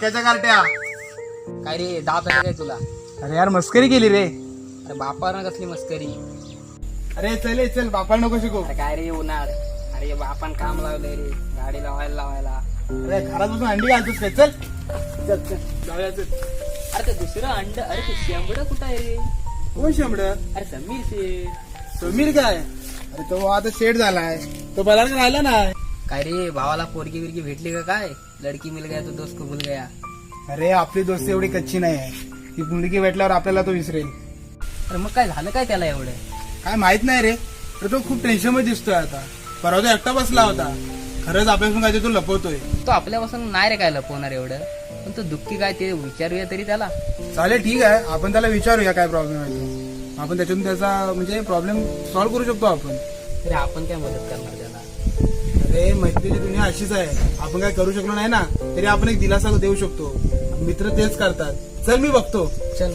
मक्याच्या गारट्या काय रे दात आहे काय तुला? अरे यार मस्करी केली रे. अरे बापावर कसली मस्करी. अरे चल ए, चल बापाला नको शिकू. अरे काय रे उन्हाळ अरे बापान काम लावलंय रे गाडी लावायला लावायला. अरे घरात बसून अंडी घालतोस काय? चल. चल चल जाऊया चल. अरे ते दुसरं अंड अरे ते शेंबड कुठं आहे रे? कोण शेंबड? अरे समीर शे समीर काय? अरे तो आता सेट झालाय. तो बघायला राहिला ना काय रे भावाला पोरगी बिरगी भेटली का काय? लडकी मिल गया तो दोस्त को भूल गया। अरे आपली दोस्ती एवढी कच्ची नाही आहे. ती मुलगी भेटल्यावर आपल्याला तो विसरेल. अरे मग काय झालं काय त्याला एवढं? काय माहीत नाही रे. तर तो खूप टेन्शनमध्ये दिसतोय आता. परवा तो एकटा बसला होता. खरंच आपल्यापासून काय तो लपवतोय. तो आपल्यापासून नाही रे काय लपवणार एवढं. पण तो दुःखी काय ते विचारूया तरी त्याला. चालेल ठीक आहे. आपण त्याला विचारूया काय प्रॉब्लेम आहे तो. आपण त्याच्यातून त्याचा म्हणजे प्रॉब्लेम सॉल्व्ह करू शकतो आपण. तरी आपण काय मदत करणार? अरे मैत्रीची दुनिया अशीच आहे. आपण काय करू शकलो नाही ना तरी आपण एक दिलासा देऊ शकतो. मित्र तेच करतात. चल मी बघतो. चल.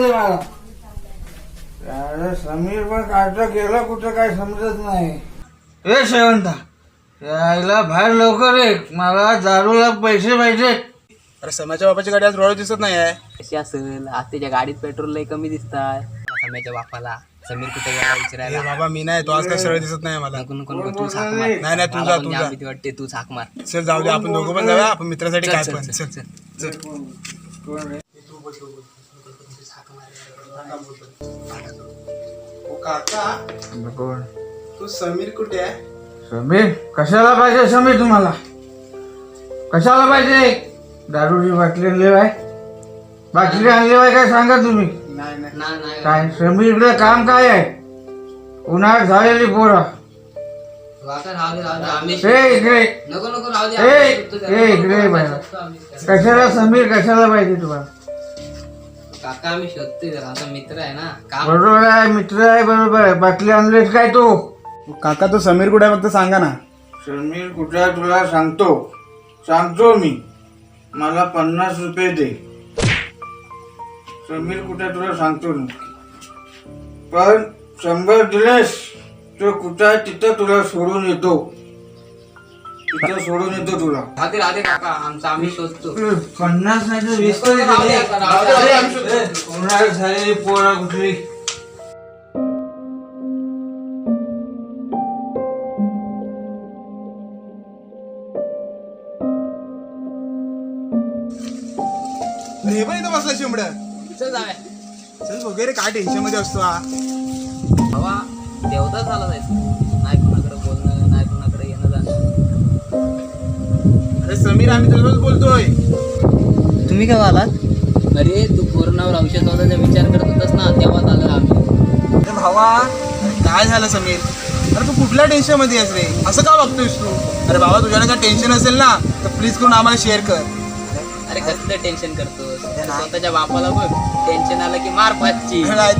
दे मला अरे समीर पण काढता गेला कुठं काय समजत नाही. ए शेवंता यायला बाहेर लवकर ये. मला दारूला पैसे पाहिजे. अरे समाच्या बापाची गाडी आज रोड दिसत नाही आहे कशी असेल आज त्याच्या गाडीत पेट्रोल लय कमी दिसतात. सम्याच्या बापाला समीर कुठे गेला विचारायला? बाबा मी नाही तो आज काय सरळ दिसत नाही मला. नको नको नको तू हाक मार. नाही, नाही, तू मला जा, पण तू जाम जा. भीती वाटते तू हाक मार. चल जाऊ दे आपण दोघं पण जाऊया. आपण मित्रासाठी चल, काय चल, पण. चल, चल काका तू समीर कुठे आहे? समीर कशाला पाहिजे समीर तुम्हाला? कशाला पाहिजे? दारूची बाटली आणली बाय. बाटली आणली बाय काय सांगा तुम्ही? नाही नाही. नाही नाही. काय समीरकडे काम काय आहे? उन्हाळ्यात झालेली पोरं. वाका राहू दे राहू दे. आम्ही ए इकडे. नको नको राहू दे. ए, आम्ही करतो त्याला. ए, इकडे बाहेर. कशाला समीर कशाला पाहिजे तुम्हाला? काका आम्ही शोधतोय त्याला आता मित्र आहे ना काम बरोबर आहे मित्र आहे बरोबर आहे. बाटली आणलीस काय तू? काका तो समीर कुठे आहे फक्त सांगा ना. समीर कुठे आहे तुला सांगतो. सांगतो मी. मला पन्नास रुपये दे. समीर कुठे आहे तुला सांगतो नक्की पण शंभर दिलेस तो कुठं आहे तिथं तुला सोडून येतो. सोडून येतो तुला. राहते राहते काका आमचा आम्ही शोधतो. पन्नास नाही तर वीस नको, राहू दे आता, राहू दे, राहू दे. उन्हाळ्यात झालेली पोरा कुठली? हे पण इथं बसला शिमड चल जाऊया चल वगैरे काय टेन्शनमध्ये असतो हा. हवा देवता झाला जायचं अरे समीर आम्ही तुझ्यासोबत बोलतोय. तुम्ही केव्हा आलात? अरे तू कोरोनावर औषध शोधायचा विचार करत होतास ना तेव्हाच आलो आम्ही. अरे भावा अरे काय झालं समीर? अरे तू कुठल्या टेन्शनमध्ये आहेस रे? असं का बघतोयस तू? अरे बाबा तुझ्याला काय टेन्शन असेल ना तर प्लीज करून आम्हाला शेअर कर. अरे कसलं टेन्शन करतोस? स्वतःच्या बापाला बघ टेन्शन आलं की मार पाचची. तर काय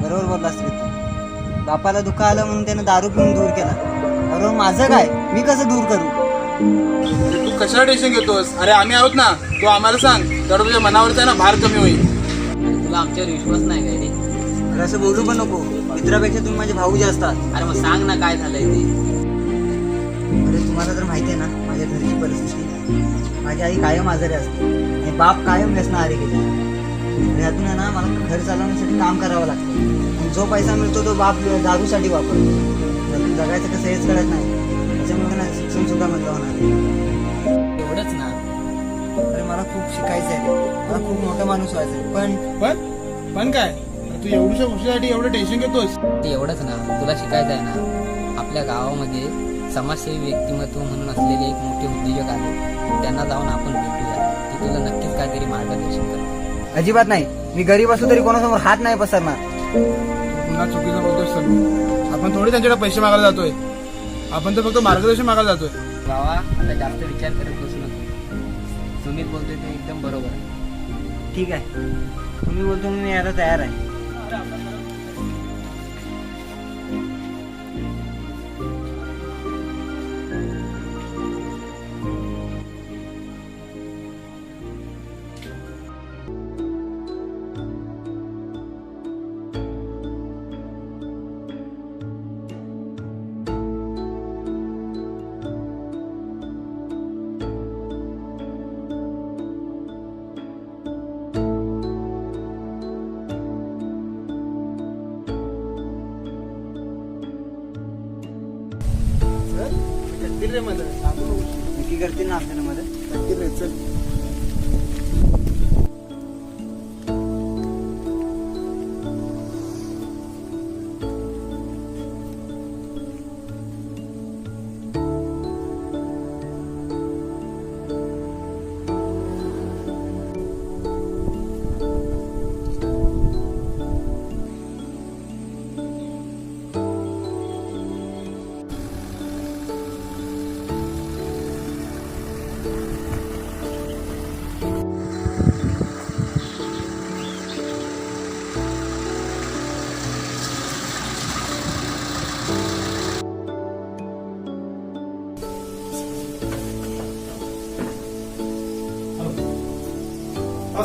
बरोबर बोललास रे तू. बापाला दुःख आलं म्हणून त्यानं दारू पिऊन दूर केला. बरोबर माझं काय? मी कसं दूर करू? अरे तू कशाला टेन्शन घेतोस? अरे आम्ही आहोत ना. तू आम्हाला सांग. तर तुझ्या मनावरचा आहे ना भार कमी होईल. अरे तुला आमच्यावर विश्वास नाही काय रे? अरे असं बोलू पण नको. मित्रापेक्षा तुम्ही माझे भाऊ जे असतात अरे मग सांग ना काय झालंय ते. अरे तुम्हाला तर माहिती आहे ना माझ्या घरची परिस्थिती. माझी आई कायम आजारी असते. आणि बाप कायम व्यसनाहारी गेले. ह्यातून आहे ना मला घर चालवण्यासाठी काम करावं लागतं. आणि जो पैसा मिळतो तो बाप दारूसाठी वापरतो. जगायचं कसं हेच कळत नाही. शिक्षण सुद्धा म्हणलं होणार एवढंच ना. अरे मला खूप शिकायचं आहे मला खूप मोठा माणूस व्हायचं आहे पण पण पण काय? तू एवढ्या गोष्टीसाठी एवढं टेन्शन घेतोस ते एवढंच ना. तुला शिकायचं आहे ना. आपल्या गावामध्ये समाजसेवी व्यक्तिमत्व म्हणून असलेले एक मोठे उद्योजक आले त्यांना जाऊन आपण भेटूया. ते तुला नक्कीच काहीतरी मार्गदर्शन करतील. अजिबात नाही. मी गरीब असलो तरी कोणासमोर हात नाही पसरणार. तू पुन्हा चुकीचं समीर आपण थोडी त्यांच्याकडे पैसे मागायला जातोय. आपण तर फक्त मार्गदर्शन मागायला जातोय. बाबा आता जास्त विचार करत बसू नको. सुमित बोलतोय ते एकदम बरोबर आहे. ठीक आहे. तुम्ही बोलतो मी यायला तयार आहे. नक्की करतील ना आपल्याला मदत हा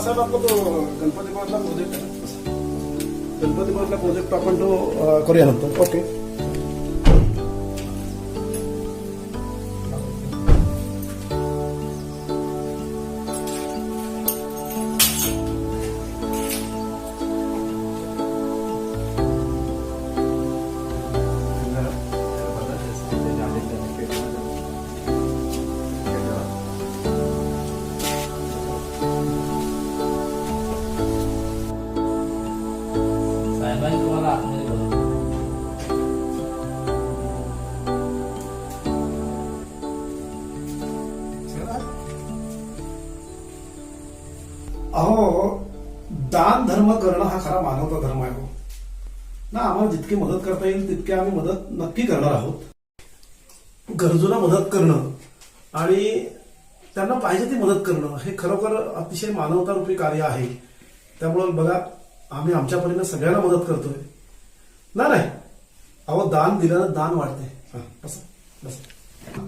साहेब आपला तो गणपती भवनला प्रोजेक्ट आहे ना? गणपती भवनला प्रोजेक्ट आपण तो अं, करूया नंतर. ओके. अहो दान धर्म करणं हा खरा मानवता धर्म आहे हो. ना आम्हाला जितकी मदत करता येईल तितकी आम्ही मदत नक्की करणार आहोत. गरजूला मदत करणं आणि त्यांना पाहिजे ती मदत करणं हे खरोखर अतिशय मानवतारूपी कार्य आहे. त्यामुळं बघा आम्ही आमच्या परीनं सगळ्यांना मदत करतोय. नाही नाही. अहो दान दिल्यानं दान वाढते. हा, बसा बसा.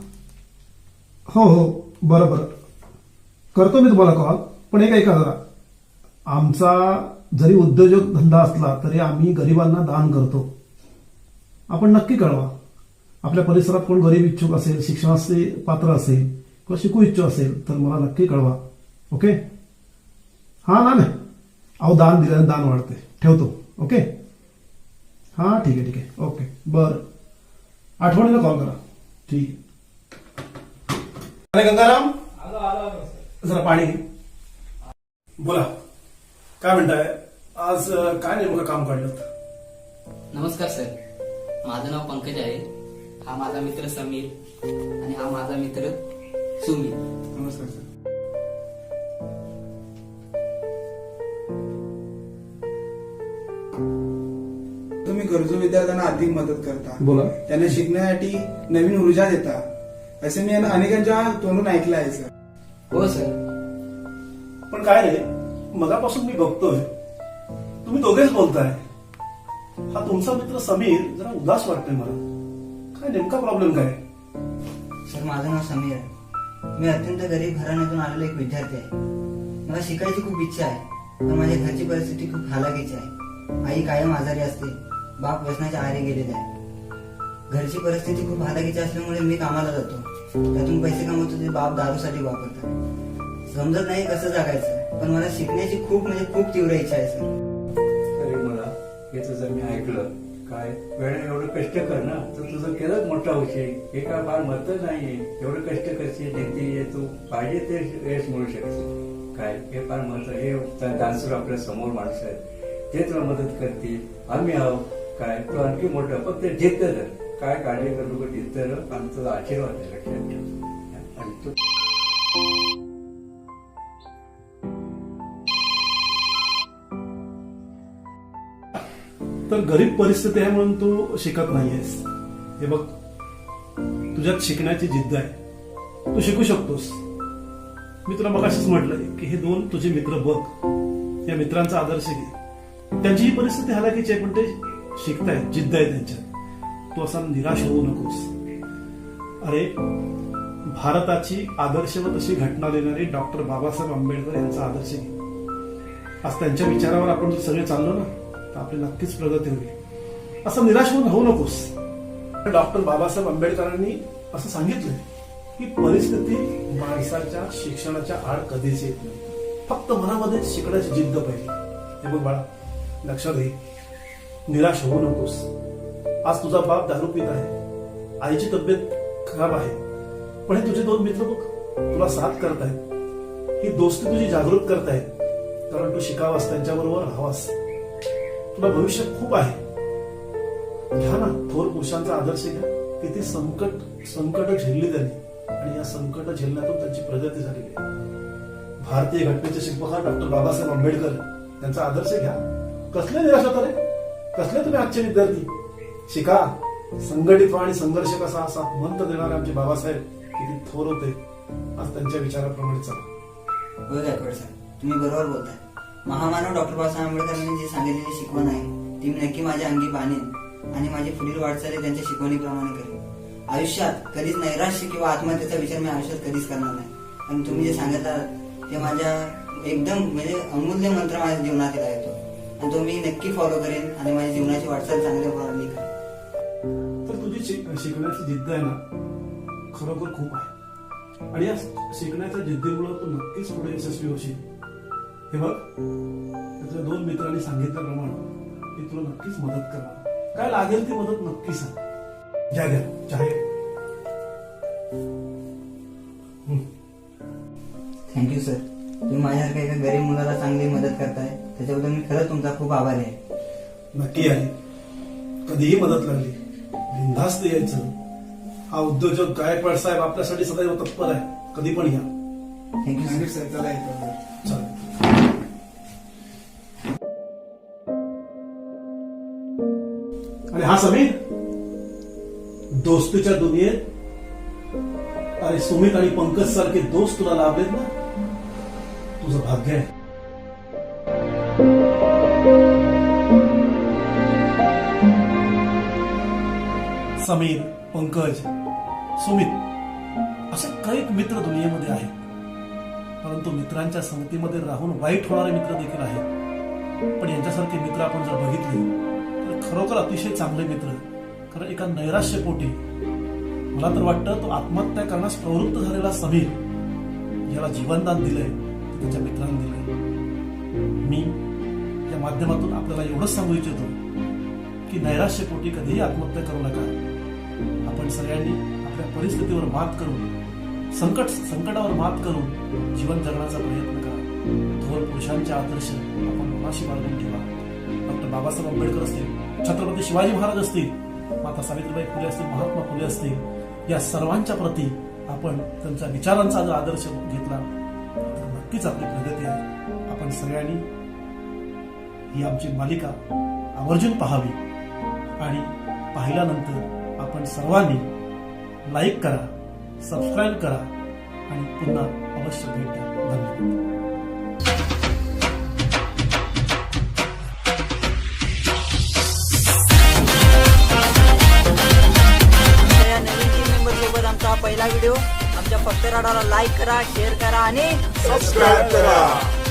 हो हो बरं बरं. करतो मी तुम्हाला कॉल पण एक ऐका जरा. आमचा जरी उद्योजक धंदा असला तरी आम्ही गरिबांना दान करतो. आपण नक्की कळवा. आपल्या परिसरात कोण गरीब इच्छुक असेल शिक्षणाचे पात्र असेल किंवा शिकू इच्छुक असेल तर मला नक्की कळवा. ओके? हा ना? नाही अहो दान दिल्यानं दान वाढते. ठेवतो. ओके? हा ठीक आहे ठीक आहे. ओके. बरं. आठवणीनं कॉल करा. ठीक आहे. अरे गंगाराम. जरा पाणी. बोला. काय म्हणताय? आज काय नेमकं काम काढलं नमस्कार सर. माझं नाव पंकज आहे. हा माझा मित्र समीर आणि हा माझा मित्र सुमित नमस्कार सर. तुम्ही गरजू विद्यार्थ्यांना अधिक मदत करता. बोला. त्यांना शिकण्यासाठी नवीन ऊर्जा देता. असे मी अनेकांच्या तोंडून ऐकलं आहे सर. हो सर. पण काय रे? मगापासून मी बघतोय तुम्ही दोघेच बोलताय. हा तुमचा मित्र समीर जरा उदास वाटतोय मला. काय नेमका प्रॉब्लेम काय? सर माझं नाव समीर आहे. मी अत्यंत गरीब घराण्यातून आलेला एक विद्यार्थी आहे. मला शिकायची खूप इच्छा आहे पण माझ्या घरची परिस्थिती खूप हालाकीची आहे. आई कायम आजारी असते बाप व्यसनाच्या आहारी गेलेले आहे. घरची परिस्थिती खूप हालाकीची असल्यामुळे मी कामाला जातो. त्यातून पैसे कमवतो ते बाप दारूसाठी वापरतात. समजत नाही कसं जगायचं. पण मला शिकण्याची खूप म्हणजे खूप तीव्र इच्छा आहे सर. अरे मला हे तुझं मी ऐकलं. काय? वेळेला एवढं कष्ट कर ना. तर तुझं केलंच मोठा होशील हे काय फार महत्त्व नाहीये. एवढं कष्ट करशील जिथे तू पाहिजे ते यश मिळू शकशील. काय? हे फार महत्त्व हे डान्सर आपल्यासमोर माणसं आहेत. ते तुला मदत करतील. आम्ही आहोत. काय? तो आणखी मोठं. फक्त जिद्द धर काय काळजी करू नको जिद्द आमचा आणि तुझा आशीर्वाद आहे लक्षात ठेव तर गरीब परिस्थिती आहे म्हणून तू शिकत नाहीयेस. हे बघ तुझ्यात शिकण्याची जिद्द आहे. तू शिकू शकतोस. मी तुला मग असंच म्हटलं की हे दोन तुझे मित्र बघ. या मित्रांचा आदर्श घे. त्यांची ही परिस्थिती हालाकीची आहे पण ते शिकतायत जिद्द आहे त्यांच्यात. तू असा निराश होऊ नकोस. अरे भारताची आदर्शवत अशी घटना देणारे डॉक्टर बाबासाहेब आंबेडकर यांचा आदर्श घे. आज त्यांच्या विचारावर आपण सगळे चाललो ना? तर आपली नक्कीच प्रगती होईल. असं निराश होऊन होऊ नकोस. डॉक्टर बाबासाहेब आंबेडकरांनी असं सांगितलंय की परिस्थिती माणसाच्या शिक्षणाच्या आड कधीच येत नाही. फक्त मनामध्ये शिकण्याची जिद्द पाहिजे. हे बघ बाळा लक्षात घे. निराश होऊ नकोस. आज तुझा बाप दारू पित आहे. आईची तब्येत खराब आहे. पण हे तुझे दोन मित्र बघ. तुला साथ करतायत. ही दोस्ती तुझी जागृत करतायत. कारण तू शिकावास त्यांच्याबरोबर राहावास. तुला भविष्य खूप आहे. घ्या ना थोर पुरुषांचा आदर्श घ्या किती संकट संकट झेलली त्यांनी. आणि या संकट झेलण्यातून त्यांची प्रगती झालेली आहे. भारतीय घटनेचे शिल्पकार डॉक्टर बाबासाहेब आंबेडकर त्यांचा आदर्श घ्या. कसले निराशा होता रे कसले तुम्ही आजचे विद्यार्थी? शिका. संघटित व्हा आणि संघर्ष कसा? असा मंत्र देणारे आमचे बाबासाहेब किती थोर होते. आज त्यांच्या विचाराप्रमाणे चला. होय तुम्ही बरोबर बोलताय. महामानव डॉक्टर बाबासाहेब आंबेडकरांनी जी सांगितलेली शिकवण आहे ती मी नक्की माझ्या अंगी बाणेन आणि माझी पुढील वाटचाली त्यांच्या शिकवणीप्रमाणे करेन. आयुष्यात कधीच नैराश्य किंवा आत्महत्येचा विचार मी आयुष्यात कधीच करणार नाही. आणि तुम्ही जे सांगितलं ते माझ्या एकदम म्हणजे अमूल्य मंत्र माझ्या जीवनात येतो आणि तो मी नक्की फॉलो करेन आणि माझ्या जीवनाची वाटचाल चांगल्या प्रमाणे करेन. तर तुझी शिकण्याची जिद्द आहे ना खरोखर खूप आहे. आणि या शिकण्याच्या जिद्दीमुळे तू नक्कीच पुढे यशस्वी होशील. हे बघ तुझ्या दोन मित्रांनी सांगितल्याप्रमाणे मी तुला नक्कीच मदत करणार. काय लागेल ती मदत नक्की सांग. घ्या घ्या चहा. थँक्यू सर तुम्ही माझ्यासारख्या एका गरीब मुलाला चांगली मदत करताय त्याच्याबद्दल मी खरंच तुमचा खूप आभारी आहे. नक्की आहे. कधीही मदत लागली. बिनधास्त यायचं. हा उद्योजक गायकवाड साहेब आपल्यासाठी सदैव तत्पर आहे. कधी पण या. थँक्यू सर थँक्यू सर चला येतो समीर दोस्तीच्या दुनियेत अरे सुमित आणि पंकज सारखे दोस्त तुला लाभलेत ना? तुझं भाग्य आहे. समीर पंकज सुमित असे कैक मित्र दुनियेमध्ये आहेत. परंतु मित्रांच्या संगतीमध्ये राहून वाईट होणारे मित्र देखील आहेत. पण यांच्यासारखे मित्र आपण जर बघितले खरोखर अतिशय चांगले मित्र. कारण एका नैराश्यपोटी मला तर वाटतं तो आत्महत्या करण्यास प्रवृत्त झालेला समीर याला जीवनदान दिलंय त्याच्या मित्रांनी दिलंय. मी या माध्यमातून आपल्याला एवढंच सांगू इच्छितो की नैराश्यपोटी कधीही आत्महत्या करू नका. आपण सगळ्यांनी आपल्या परिस्थितीवर मात करून संकट संकटावर मात करून जीवन जगण्याचा प्रयत्न करा. थोर पुरुषांचे आदर्श आपण मनाशी बाळगून ठेवा. डॉक्टर बाबासाहेब आंबेडकर असतील छत्रपती शिवाजी महाराज असतील माता सावित्रीबाई फुले असतील महात्मा फुले असतील या सर्वांच्या प्रती आपण त्यांच्या विचारांचा जर आदर्श घेतला तर नक्कीच आपली प्रगती आहे. आपण सगळ्यांनी ही आमची मालिका आवर्जून पाहावी. आणि पाहिल्यानंतर आपण सर्वांनी लाईक करा सबस्क्राईब करा आणि पुन्हा अवश्य भेट द्या. धन्यवाद. व्हिडिओ आमच्या फक्त राडाला लाईक करा शेअर करा आणि सबस्क्राईब करा.